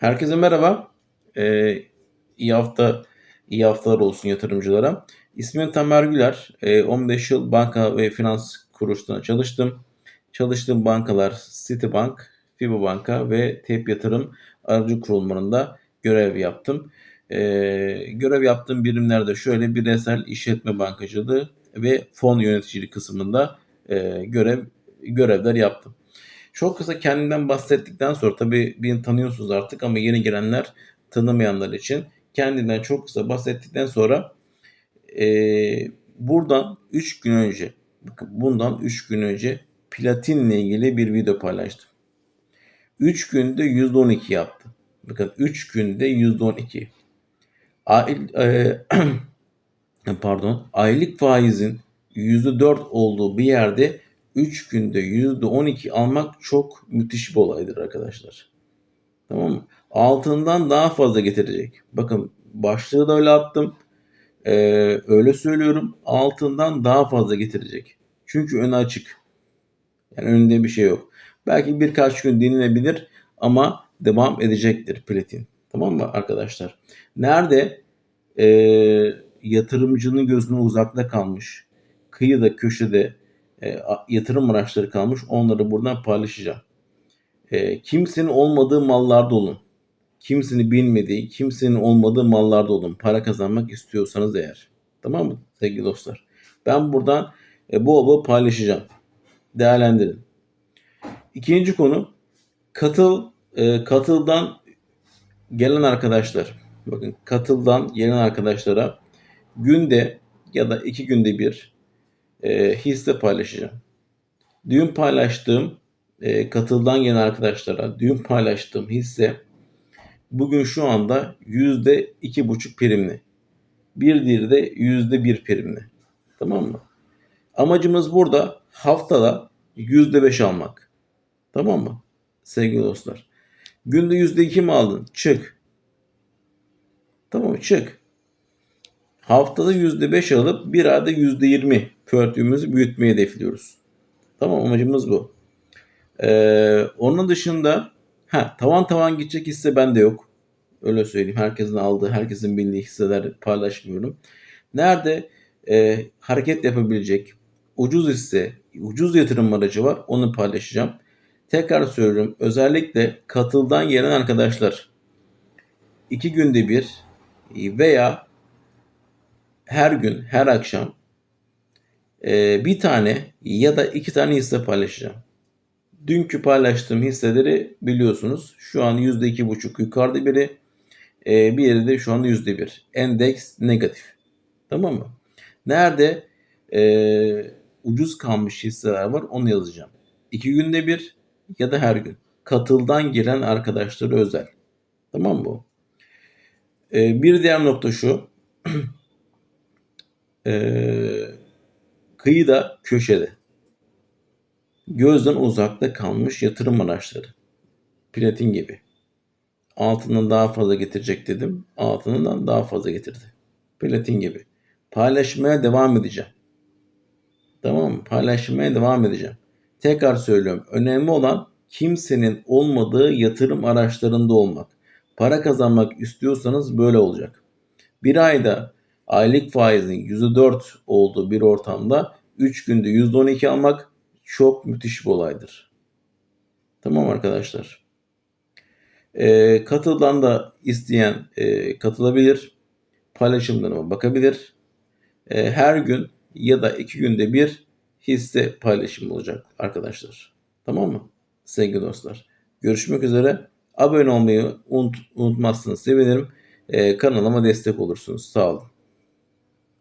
Herkese merhaba. Ee, iyi hafta, iyi haftalar olsun yatırımcılara. İsmim Tamer Güler. Ee, 15 yıl banka ve finans kuruluşlarında çalıştım. Çalıştığım bankalar Citibank, FIBA Banka ve TEP Yatırım aracı kurulumlarında görev yaptım. Ee, görev yaptığım birimlerde şöyle bireysel işletme bankacılığı ve fon yöneticiliği kısmında e, görev görevler yaptım. Çok kısa kendimden bahsettikten sonra tabii beni tanıyorsunuz artık ama yeni gelenler tanımayanlar için kendimden çok kısa bahsettikten sonra eee, buradan 3 gün önce bundan 3 gün önce platinle ilgili bir video paylaştım. 3 günde %12 yaptı. Bakın 3 günde %12. Ail, eee, pardon aylık faizin %4 olduğu bir yerde 3 günde %12 almak çok müthiş bir olaydır arkadaşlar. Tamam mı? Altından daha fazla getirecek. Bakın başlığı da öyle attım. Ee, öyle söylüyorum. Altından daha fazla getirecek. Çünkü önü açık. Yani önünde bir şey yok. Belki birkaç gün dinlenebilir ama devam edecektir platin. Tamam mı arkadaşlar? Nerede e, yatırımcının gözüne uzakta kalmış, kıyıda köşede e, yatırım araçları kalmış. Onları buradan paylaşacağım. E, kimsenin olmadığı mallarda olun. Kimsenin bilmediği, kimsenin olmadığı mallarda olun. Para kazanmak istiyorsanız eğer. Tamam mı sevgili dostlar? Ben buradan e, bol bol paylaşacağım. Değerlendirin. İkinci konu katıl katıldan gelen arkadaşlar. Bakın katıldan gelen arkadaşlara günde ya da iki günde bir e, hisse paylaşacağım. Dün paylaştığım e, katıldan gelen arkadaşlara dün paylaştığım hisse bugün şu anda yüzde iki buçuk primli. Bir diğeri de yüzde bir primli. Tamam mı? Amacımız burada haftada yüzde beş almak. Tamam mı? Sevgili dostlar. Günde yüzde iki mi aldın? Çık. Tamam mı? Çık. Haftada yüzde beş alıp bir ayda yüzde yirmi pörtüğümüzü büyütmeyi hedefliyoruz. Tamam amacımız bu. Ee, onun dışında ha, tavan tavan gidecek hisse bende yok. Öyle söyleyeyim. Herkesin aldığı, herkesin bildiği hisseler paylaşmıyorum. Nerede e, hareket yapabilecek ucuz hisse, ucuz yatırım aracı var onu paylaşacağım. Tekrar söylüyorum. Özellikle katıldan gelen arkadaşlar iki günde bir veya her gün, her akşam e, bir tane ya da iki tane hisse paylaşacağım. Dünkü paylaştığım hisseleri biliyorsunuz. Şu an yüzde iki buçuk yukarıda biri. E, bir yeri de şu anda yüzde bir. Endeks negatif. Tamam mı? Nerede e, ucuz kalmış hisseler var onu yazacağım. İki günde bir ya da her gün. Katıldan giren arkadaşları özel. Tamam mı? E, bir diğer nokta şu. Eee Kıyıda köşede. Gözden uzakta kalmış yatırım araçları. Platin gibi. Altından daha fazla getirecek dedim. Altından daha fazla getirdi. Platin gibi. Paylaşmaya devam edeceğim. Tamam mı? Paylaşmaya devam edeceğim. Tekrar söylüyorum. Önemli olan kimsenin olmadığı yatırım araçlarında olmak. Para kazanmak istiyorsanız böyle olacak. Bir ayda aylık faizin %4 olduğu bir ortamda 3 günde %12 almak çok müthiş bir olaydır. Tamam arkadaşlar. E, katılan da isteyen e, katılabilir. Paylaşımlarıma bakabilir. E, her gün ya da iki günde bir hisse paylaşımı olacak arkadaşlar. Tamam mı? Sevgili dostlar. Görüşmek üzere. Abone olmayı unut, unutmazsınız sevinirim. E, kanalıma destek olursunuz. Sağ olun.